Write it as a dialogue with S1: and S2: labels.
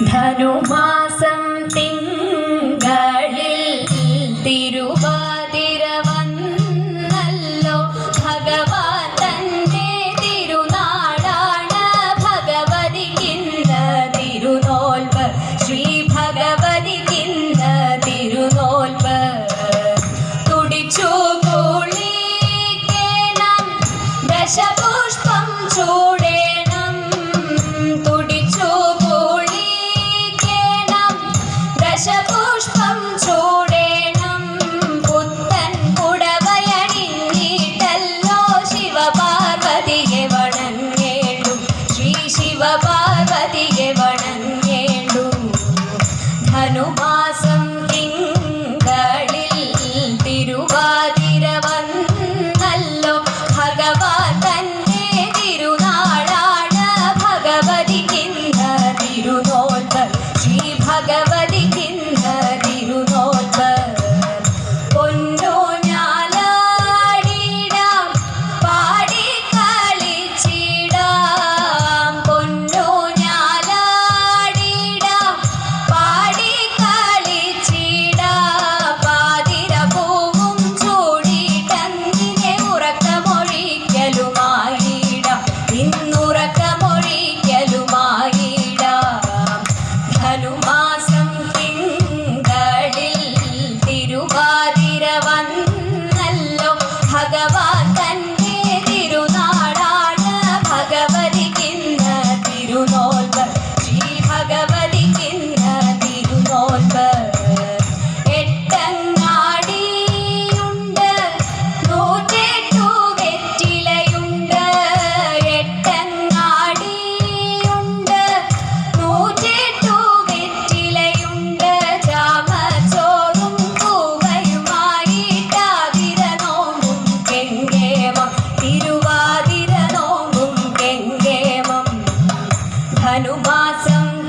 S1: ധനുമാസം തിങ്കളിൽ വണങ്ങേണ്ടു. Shri ശിവപാർവതിയെ വണങ്ങേണ്ടും. ധനുമാസം ധനുമാസം